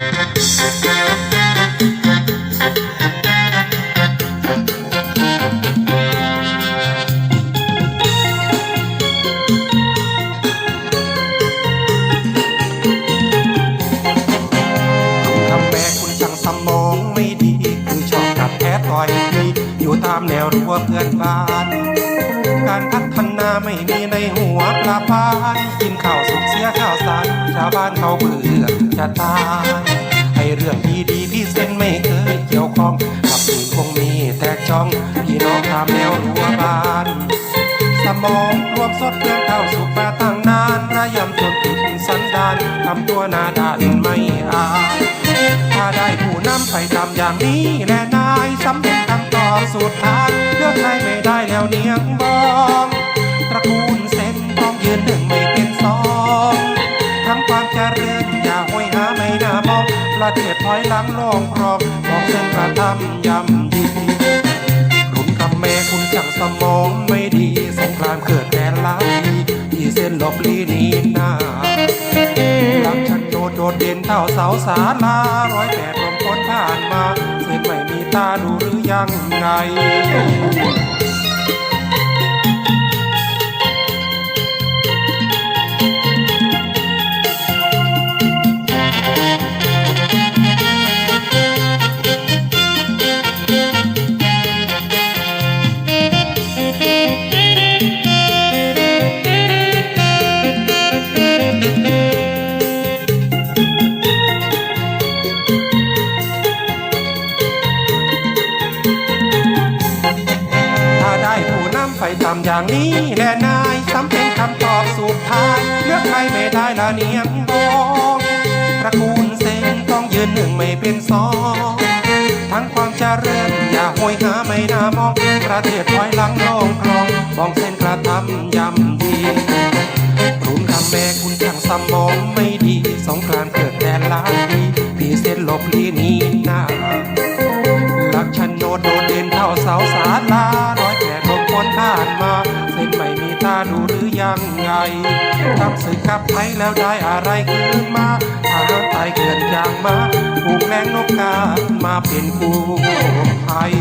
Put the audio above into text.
ทำแม่คุณช่างสมองไม่ดีคือชอบกัดแท้ต่อยตีอยู่ตามแนวรั้วเพื่อนบ้าน การพัฒนาไม่มีในหัวปลาพานกินข้าวสุกเสียข้าวสารชาวบ้านเขาเบื่อ จะตายให้เรื่องดีๆพี่เส้นไม่เคยเกี่ยวข้องกับอื่นคงมีแตกจ้องพี่น้องตามแนวรั้วบ้าน สมองรวมสดเรื่องเข้าสุกมาตั้งนานระยำจนติดสันดานทำตัวหน้าด้านไม่อายถ้าได้ผู้นำไปทำอย่างนี้แน่นายสำเร็จคำตอบสุดท้ายเลือกใครไม่ได้แล้วเนียงบองตระกูลเส้นต้องยืนหนึ่งามองประเทศถอยหลังลองครองบอกเส้นกระทำยำยีคุณกับแม่คุณจังสมองไม่ดีสงครามเกิดแก่ลายที่เส้นหลบลีนีหน้าหลังฉันโดดโดดเด่นเท่าเสาสาลาร้อยแปดลมพ้นผ่านมาเส้นไม่มีตาดูหรือยังไง ทำอย่างนี้แน่นายซ้ำเป็นคำตอบสุดท้าย เลือกใครไม่ได้ละเนียงบองตระกูลเซนต้องยืนหนึ่งไม่เป็นสองทั้งความเจริญอย่าห้อยหาไม่น่ามองประเทศถอยหลังลงคลองบองเส้นกระทำย่ำยีคุณทำแม่คุณช่างสมองไม่ดีสงครามเกิดแต่ลายดีพี่เส้นหลบลีนีหน้าหลักฉันโนดโดดเด่นเท่าเสาสาลาร้ อนผ่านมาเส้นไม่มีตาดูหรือยังไงทำศึกกับไทยแล้วได้อะไรคืนมาทหารตายเกินอย่างมาผูกแรงนกกามาเป็นกู้ภัย